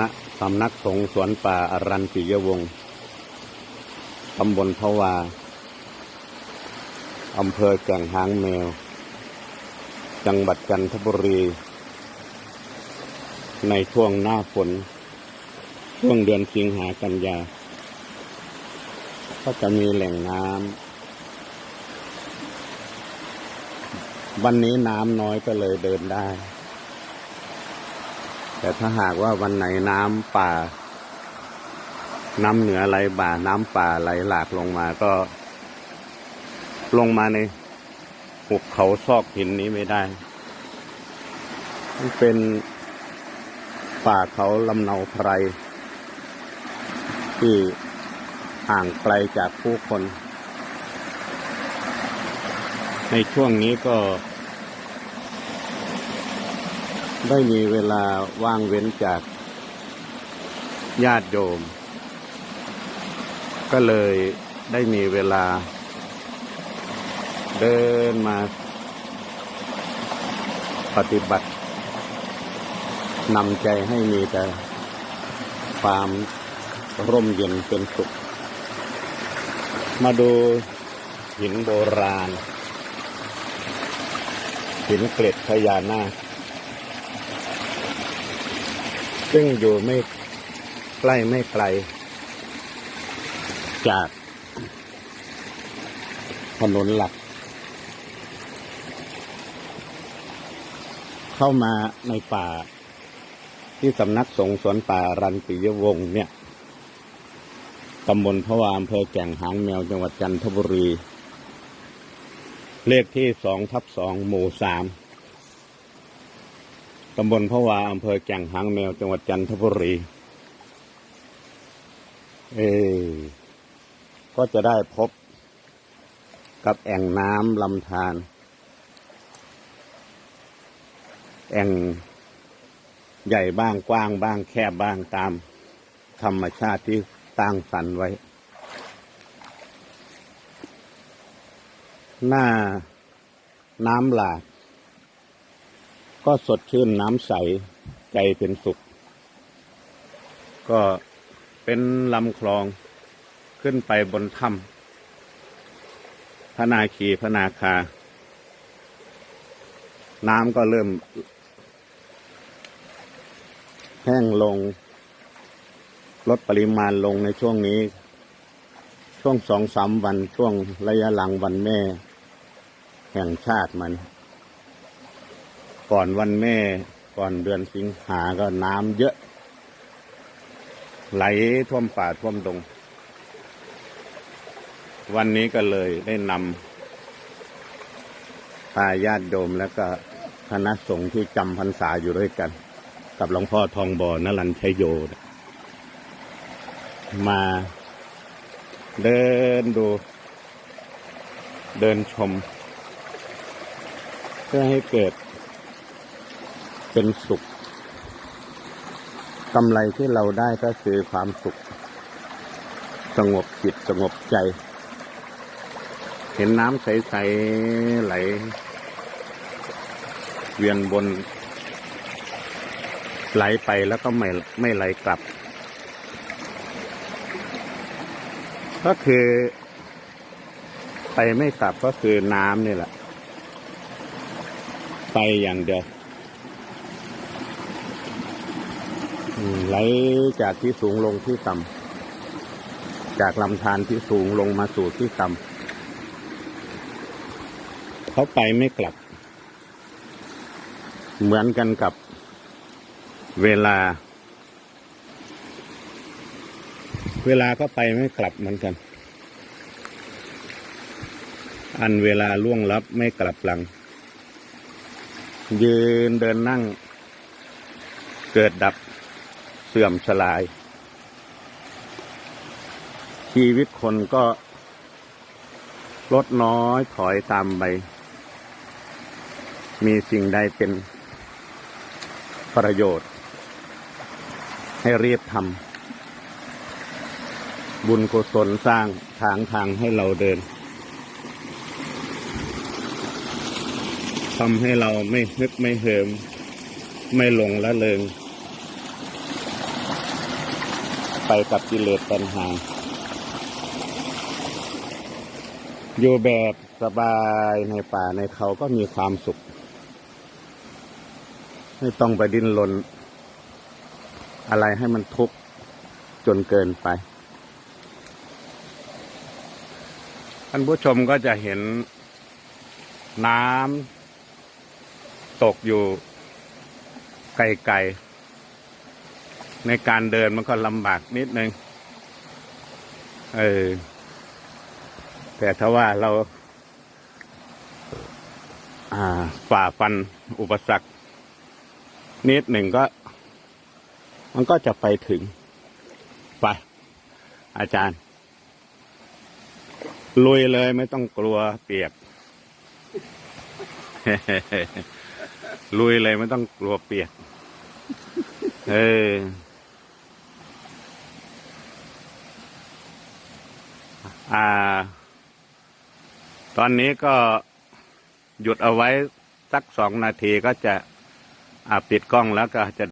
ณสำนักสงฆ์สวนป่าอรันปิยวงศ์ตำบลพะวา อำเภอแก่งหางแมว จังหวัดจันทบุรี ในช่วงหน้าฝน ช่วงเดือนสิงหากันยา ก็จะมีแหล่งน้ำ วันนี้น้ำน้อยก็เลยเดินได้ แต่ถ้าหากว่าวันไหนน้ำป่า น้ำเหนือไหลบ่า น้ำป่าไหลหลากลงมาก็ ลงมาในหุบเขาซอกหินนี้ไม่ได้ มันเป็นป่าเขาลำเนาไพร ที่ห่างไกลจากผู้คน ในช่วงนี้ก็ ได้มีเวลาว่างเว้นจากญาติโยม ก็เลยได้มีเวลา เดินมาปฏิบัตินำใจให้มีแต่ความร่มเย็นเป็นสุข มาดูหินโบราณ หินเกล็ดพญานาค ซึ่งอยู่ไม่ใกล้ไม่ไกล จากถนนหลัก เข้ามาในป่า ที่สำนักสงฆ์สวนป่ารันปิยวงศ์เนี่ยตำบลพะวาอำเภอแก่งหางแมวจังหวัดจันทบุรี เลขที่สองทับสองหมู่สาม ตำบลพะวาอำเภอแก่งหางแมว จังหวัดจันทบุรี เอ ก็จะได้พบกับแอ่งน้ำลำธาร แอ่งใหญ่บ้างกว้างบ้างแคบบ้างตามธรรมชาติที่ตั้งสรรไว้ หน้าน้ำหลาก ก็สดชื่นน้ำใส ใจเป็นสุข ก็เป็นลำคลองขึ้นไปบนถ้ำพระนาคีพระนาคา น้ำก็เริ่ม แห้งลง ลดปริมาณลงในช่วงนี้ ช่วงสองสามวันช่วงระยะหลังวันแม่ แห่งชาติมัน ก่อนวันแม่ก่อนเดือนสิงหาก็น้ำเยอะ ไหลท่วมป่าท่วมดง วันนี้ก็เลยได้นำพาญาติโยมแล้วก็คณะสงฆ์ที่จำพรรษาอยู่ด้วยกัน กับหลวงพ่อทองบ่อนรันชัยโย มาเดินดู เดินชม เพื่อให้เกิด เป็นสุขกำไรที่เราได้ก็คือความสุข สงบจิตสงบใจ เห็นน้ำใส ๆ ไหล เวียนบน ไหลไปแล้วก็ไม่ไม่ไหลกลับ ก็คือ ไปไม่กลับก็คือน้ำนี่แหละ ไปอย่างเดียวอืม ไหลจากที่สูงลงที่ต่ำจากลำธารที่สูงลงมาสู่ที่ต่ำเขาไปไม่กลับ เหมือนกันกับเวลา เวลาก็ไปไม่กลับเหมือนกัน อันเวลาล่วงลับไม่กลับหลัง ยืนเดินนั่ง เกิดดับ สื่อมสลาย ชีวิตคนก็ลดน้อยถอยตามไป มีสิ่งใดเป็นประโยชน์ ให้เรียบทำบุญกุศลสร้างทางทางให้เราเดินทำให้เราไม่ฮึกไม่เหิม ไม่หลงละเลง ไปกับกิเลสปัญหา อยู่แบบสบายในป่าในเขาก็มีความสุข ไม่ต้องไปดิ้นรนอะไรให้มันทุกข์จนเกินไป ท่านผู้ชมก็จะเห็นน้ำตกอยู่ไกลๆ ในการเดินมันก็ลำบากนิดนึง เออ แต่ถ้าว่าเรา อ่า ฝ่าฟันอุปสรรค นิดหนึ่งก็ มันก็จะไปถึง ไป อาจารย์ ลุยเลยไม่ต้องกลัวเปียกลุยเลยไม่ต้องกลัวเปียก เออ อ่า ตอนนี้ก็หยุดเอาไว้สักสองนาทีก็จะอ่าปิดกล้องแล้วก็จะ